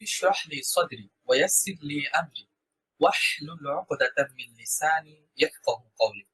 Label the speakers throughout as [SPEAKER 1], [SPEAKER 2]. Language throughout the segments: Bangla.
[SPEAKER 1] ইশরাহ লি সাদরি ওয়া ইয়াসসির লি আমরি ওয়াহলুল 'উকদাতাম মিন লিসানি ইয়াফকাহু কওলি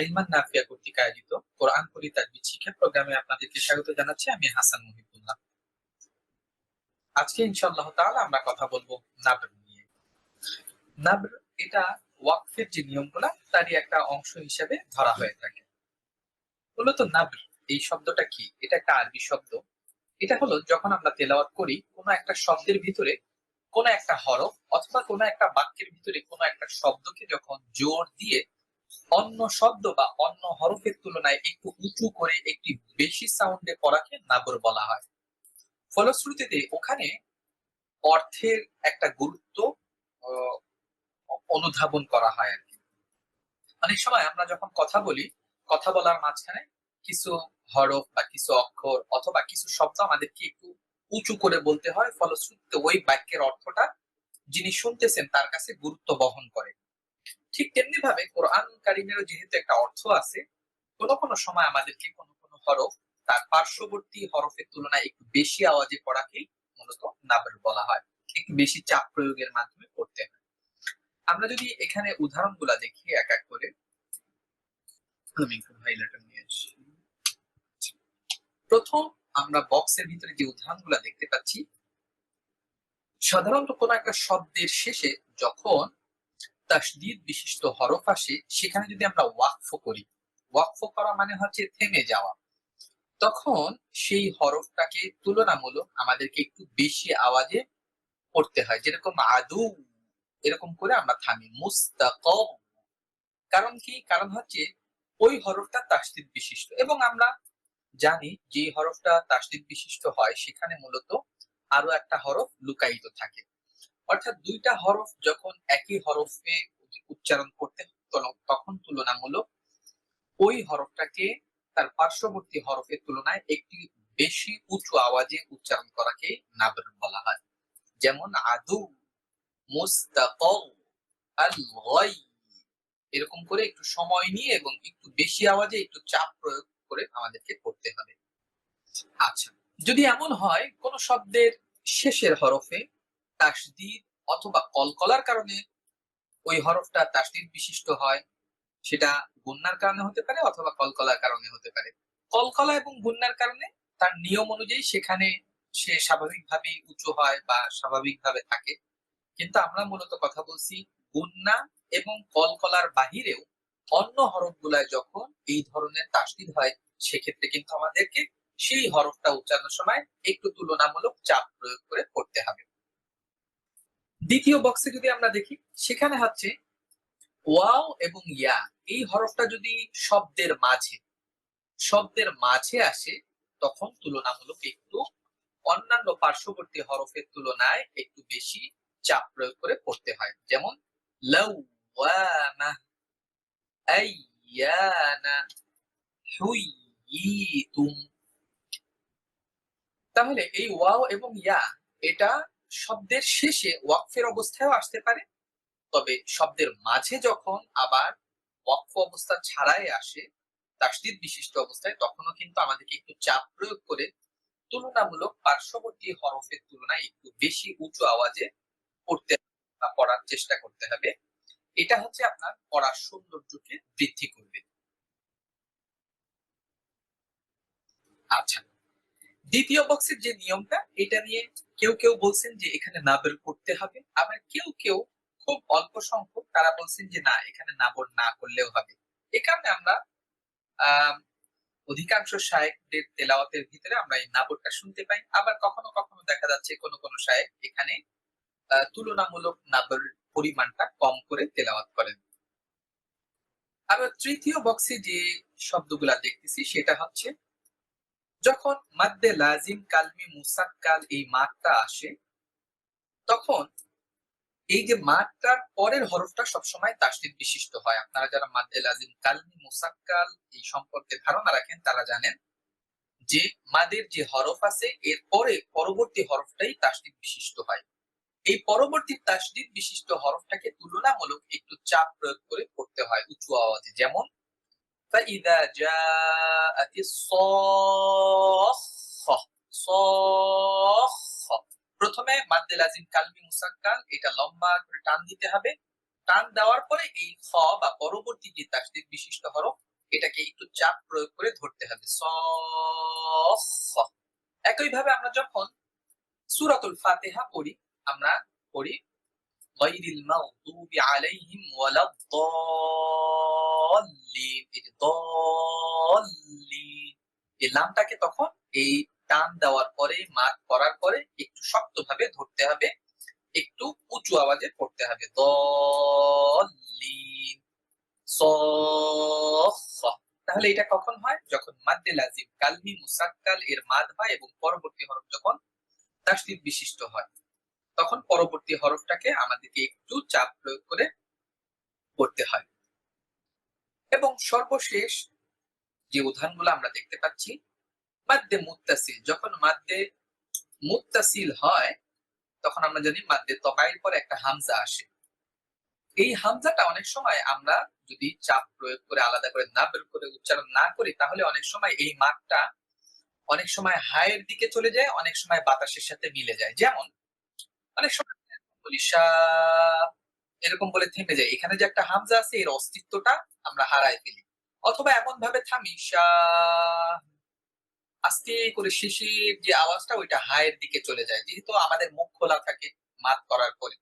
[SPEAKER 1] ইলমান নাফিয়া কর্তৃক আয়োজিত কোরআন পড়ি তাজবিদ শিক্ষা প্রোগ্রামে আপনাদেরকে স্বাগত জানাচ্ছি আমি হাসান মুহিবুল্লাহ। আজকে ইনশাআল্লাহ তাআলা আমরা কথা বলব নাবর নিয়ে। নাবর এটা ওয়াকফের যে নিয়মগুলা, তারই একটা অংশ হিসেবে ধরা হয়ে থাকে। মূলত নাবর এই শব্দটা কি? এটা একটা আরবি শব্দ। এটা হলো যখন আমরা তেলাওয়াত করি, কোনো একটা শব্দের ভিতরে কোনো একটা হরফ অথবা কোনো একটা বাক্যের ভিতরে কোনো একটা শব্দকে যখন জোর দিয়ে অন্য শব্দ বা অন্য হরফের তুলনায় একটু উঁচু করে একটি বেশি সাউন্ডে পড়াকে নাগর বলা হয়। ফলশ্রুতিতে ওখানে অর্থের একটা গুরুত্ব অনুধাবন করা হয় আর কি। অনেক সময় আমরা যখন কথা বলি, কথা বলার মাঝখানে কিছু হরফ বা কিছু অক্ষর অথবা কিছু শব্দ আমাদেরকে একটু উঁচু করে বলতে হয়, ফলশ্রুতিতে ওই বাক্যের অর্থটা যিনি শুনতেছেন তার কাছে গুরুত্ব বহন করে। ঠিক তেমনি ভাবে কোরআন কারিমেরও যেহেতু একটা অর্থ আছে, কোনো কোনো সময় আমাদেরকে কোনো কোনো হরফ তার পার্শ্ববর্তী হরফের তুলনায় একটু বেশি আওয়াজে পড়াকেই মূলত নাবের বলা হয়। একটু বেশি চাপ প্রয়োগের মাধ্যমে পড়তে হয়। আমরা যদি এখানে উদাহরণগুলা দেখি এক এক করে। হাইলাইটার প্রথম আমরা বক্সের ভিতরে যে উদাহরণগুলো দেখতে পাচ্ছি, সাধারণত কোন একটা শব্দের শেষে যখন তাসদিদ বিশিষ্ট হরফ আসে, সেখানে যদি আমরা ওয়াকফ করি, ওয়াকফ করা মানে হচ্ছে থেমে যাওয়া। তখন সেই হরফটাকে তুলনামূলক আমাদেরকে একটু বেশি আওয়াজে পড়তে হয়, যেরকম আদু, এরকম করে আমরা থামি, মুস্তাকম। কারণ কি? কারণ হচ্ছে ওই হরফটা তাসদিদ বিশিষ্ট। এবং আমরা জানি যে হরফটা তাসদিদ বিশিষ্ট হয়, সেখানে মূলত আরও একটা হরফ লুকায়িত থাকে। অর্থাৎ দুইটা হরফ যখন একই হরফে উচ্চারণ করতে তখন তুলনামূলক ওই হরফটাকে তার পার্শ্ববর্তী হরফের তুলনায় একটি বেশি উঁচু আওয়াজে উচ্চারণ করাকে নাবর বলা হয়। যেমন, আদু গাই এরকম করে একটু সময় নিয়ে এবং একটু বেশি আওয়াজে একটু চাপ প্রয়োগ করে আমাদেরকে পড়তে হবে। আচ্ছা যদি এমন হয়, কোন শব্দের শেষের হরফে তাসদিদ অথবা কলকলার কারণে ওই হরফটা তাসদিদ বিশিষ্ট হয়, সেটা গুন্নার কারণে হতে পারে অথবা কলকলার কারণে হতে পারে। কলকলা এবং গুন্নার কারণে তার নিয়ম অনুযায়ী সেখানে সে স্বাভাবিকভাবেই উঁচু হয় বা স্বাভাবিকভাবে থাকে। কিন্তু আমরা মূলত কথা বলছি গুন্না এবং কলকলার বাহিরেও অন্য হরফগুলায় যখন এই ধরনের তাসদিদ হয়, সেক্ষেত্রে কিন্তু আমাদেরকে সেই হরফটা উচ্চারণের সময় একটু তুলনামূলক চাপ প্রয়োগ করে পড়তে হবে। দ্বিতীয় বক্সে যদি আমরা দেখি, সেখানে হচ্ছে ওয়াও এবং ইয়া। এই হরফটা যদি শব্দের মাঝে শব্দের মাঝে আসে, তখন তুলনামূলক একটু অন্যান্য পার্শ্ববর্তী হরফের তুলনায় একটু বেশি চাপ প্রয়োগ করে পড়তে হয়। যেমন লাওয়ামা আইয়ানা হুইয়িতুম তাহলে এই ওয়াও এবং ইয়া, এটা শব্দের শেষে ওয়াকফের অবস্থায়ও আসতে পারে, তবে শব্দের মাঝে যখন আবার ওয়াকফ অবস্থা ছাড়াই আসে, তাসদিদ বিশিষ্ট অবস্থায়, তখনও কিন্তু আমাদেরকে একটু চাপ প্রয়োগ করে তুলনামূলক পার্শ্ববর্তী হরফের তুলনায় একটু বেশি উঁচু আওয়াজে পড়তে পড়ার চেষ্টা করতে হবে। এটা হচ্ছে আপনার পড়ার সৌন্দর্যকে বৃদ্ধি করবে। আচ্ছা। দ্বিতীয় বক্সের যে নিয়মটা, এটা নিয়ে কেউ কেউ বলছেন যে এখানে নাবের করতে হবে। আবার কেউ কেউ খুব অল্প সংখ্যক তারা বলছেন যে না, এখানে নাবর না করলেও হবে। এ কারণে আমরা অধিকাংশ সাহেবদের তেলাওয়াতের ভিতরে আমরা এই নাবরটা শুনতে পাই। আবার কখনো কখনো দেখা যাচ্ছে কোনো কোনো সাহেব এখানে তুলনামূলক নাবরের পরিমাণটা কম করে তেলাওয়াত করেন। আবার তৃতীয় বক্সে যে শব্দগুলা দেখতেছি, সেটা হচ্ছে, যখন মাদ্দে লাজিম কালমি মুসাক্কাল এই মাত্রা আসে, তখন এই যে মাদটার পরের হরফটা সবসময় তাসদিদ বিশিষ্ট হয়। আপনারা যারা মাদ্দে লাজিম কালমি মুসাক্কাল এই সম্পর্কে ধারণা রাখেন, তারা জানেন যে মাদের যে হরফ আছে, এর পরে পরবর্তী হরফটাই তাসদিদ বিশিষ্ট হয়। এই পরবর্তী তাসদিদ বিশিষ্ট হরফটাকে তুলনামূলক একটু চাপ প্রয়োগ করে পড়তে হয় উঁচু আওয়াজে যেমন فإذا جاءت الصاخة صاخة প্রথমে মাদ্দে লাজিম কালমি মুসাক্কাল এটা লম্বা করে টান দিতে হবে টান দেওয়ার পরে এই খ বা পরবর্তী যে তাসদিদ বিশিষ্ট হরফ এটাকে একটু চাপ প্রয়োগ করে ধরতে হবে স একই ভাবে আমরা যখন সূরাতুল ফাতিহা পড়ি আমরা পড়ি, গায়রিল মাগদুবি আলাইহিম ওয়ালাদ-দাল্লিন এই দাল্লিন। এই লামটাকে তখন এই টান দেওয়ার পরে মাত করার পরে একটু শক্তভাবে ধরতে হবে, একটু উঁচু আওয়াজে পড়তে হবে। তাহলে এটা কখন হয়? যখন মাদ্দে লাজিম, কালমি মুসাক্কাল এর মাদ হয় এবং পরবর্তী হরফ যখন তাসদিদ বিশিষ্ট হয়। তখন পরবর্তী হরফটাকে আমাদেরকে একটু চাপ প্রয়োগ করে পড়তে হয়। এবং সর্বশেষ যে উদাহরণগুলো আমরা দেখতে পাচ্ছি, মাদ্দে মুত্তাসিল। যখন মাদ্দে মুত্তাসিল হয়, তখন আমরা জানি মাদ্দে তবাইয়ের পর একটা হামজা আসে। এই হামজাটা অনেক সময় আমরা যদি চাপ প্রয়োগ করে আলাদা করে না বের করে উচ্চারণ না করি, তাহলে অনেক সময় এই মাঠটা অনেক সময় হায়ের দিকে চলে যায়, অনেক সময় বাতাসের সাথে মিলে যায়। যেমন অনেক সময় এরকম বলে থেমে যায়। এখানে যে একটা হামজা আছে, এর অস্তিত্বটা আমরা হারাই ফেলি। অথবা এমন ভাবে থামি আস্তে করে শেষের যে আওয়াজটা, ওইটা হায়ের দিকে চলে যায়। যেহেতু আমাদের মুখ খোলা থাকে মাত করার পরে।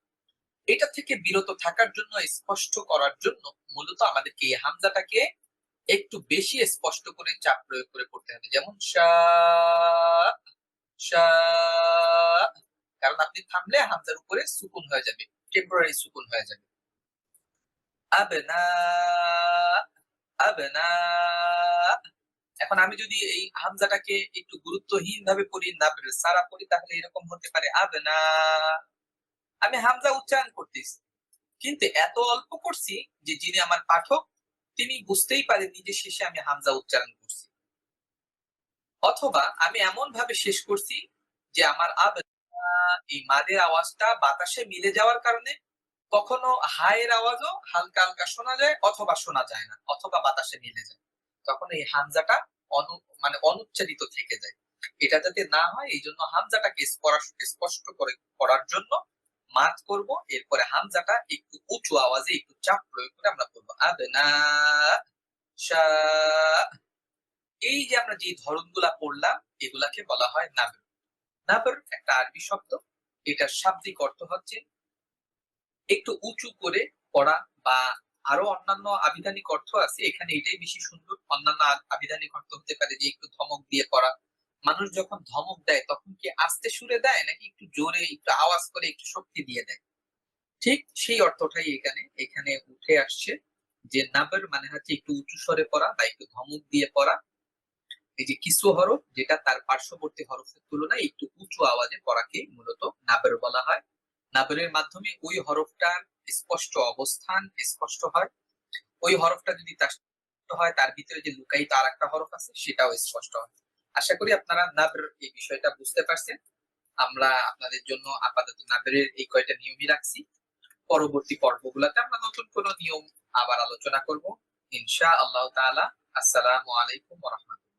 [SPEAKER 1] এটা থেকে বিরত থাকার জন্য, স্পষ্ট করার জন্য মূলত আমাদেরকে এই হামজাটাকে একটু বেশি স্পষ্ট করে চাপ প্রয়োগ করে পড়তে হবে। যেমন শাহ কারণ আপনি থামলে হামজার উপরে সুকুন হয়ে যাবে টেম্পোরারি সুকুন হয়ে যাবে। এখন আমি যদি এই হামজাটাকে একটু গুরুত্বহীন ভাবে পড়ি, না সারা পড়ি, তাহলে এরকম হতে পারে, আবনা। আমি হামজা উচ্চারণ করতেছি, কিন্তু এত অল্প করছি যে যিনি আমার পাঠক, তিনি বুঝতেই পারেননি যে শেষে আমি হামজা উচ্চারণ করছি। অথবা আমি এমন ভাবে শেষ করছি যে আমার আব এই মাদের আওয়াজটা বাতাসে মিলে যাওয়ার কারণে কখনো হায়ের আওয়াজও হালকা হালকা শোনা যায় অথবা শোনা যায় না, অথবা বাতাসে মিলে যায়। তখন এই হামজাটা অনু মানে অনুচ্চারিত থেকে যায়। এটা যাতে না হয়, এই জন্য হামজাটাকে স্পষ্ট করে করার জন্য মাত করব, এরপরে হামজাটা একটু উঁচু আওয়াজে একটু চাপ প্রয়োগ করে আমরা করব এই যে আমরা যে ধরনগুলা পড়লাম, এগুলাকে বলা হয় নাবর নাবর একটা আরবি শব্দ, এটার শাব্দিক অর্থ হচ্ছে একটু উঁচু করে পড়া বা আরও অন্যান্য আবিধানিক অর্থ আছে, এখানে এটাই বেশি সুন্দর। অন্যান্য আবিধানিক অর্থ হতে পারে যে একটু ধমক দিয়ে পড়া। মানুষ যখন ধমক দেয়, তখন কি আস্তে সুরে দেয় নাকি একটু জোরে, একটু আওয়াজ করে একটু শক্তি দিয়ে দেয়? ঠিক সেই অর্থটাই এখানে এখানে উঠে আসছে যে নাবার মানে হচ্ছে একটু উঁচু স্বরে পড়া বা একটু ধমক দিয়ে পড়া। এই যে কিছু হরফ, যেটা তার পার্শ্ববর্তী হরফের তুলনায় একটু উঁচু আওয়াজে পড়াকে মূলত নাবের বলা হয়। নাবের মাধ্যমে ওই হরফটার স্পষ্ট অবস্থান স্পষ্ট হয়। ওই হরফটা যদি তার হয়, তার ভিতরে যে লুকায়িত আর একটা হরফ আছে, সেটাও স্পষ্ট হয়। আশা করি আপনারা নাবের এই বিষয়টা বুঝতে পারছেন। আমরা আপনাদের জন্য আপাতত নাবরের এই কয়টা নিয়মই রাখছি। পরবর্তী পর্বগুলোতে আমরা নতুন কোন নিয়ম আবার আলোচনা করব। ইনশা আল্লাহ তাআলা। আসসালামু আলাইকুম ওয়া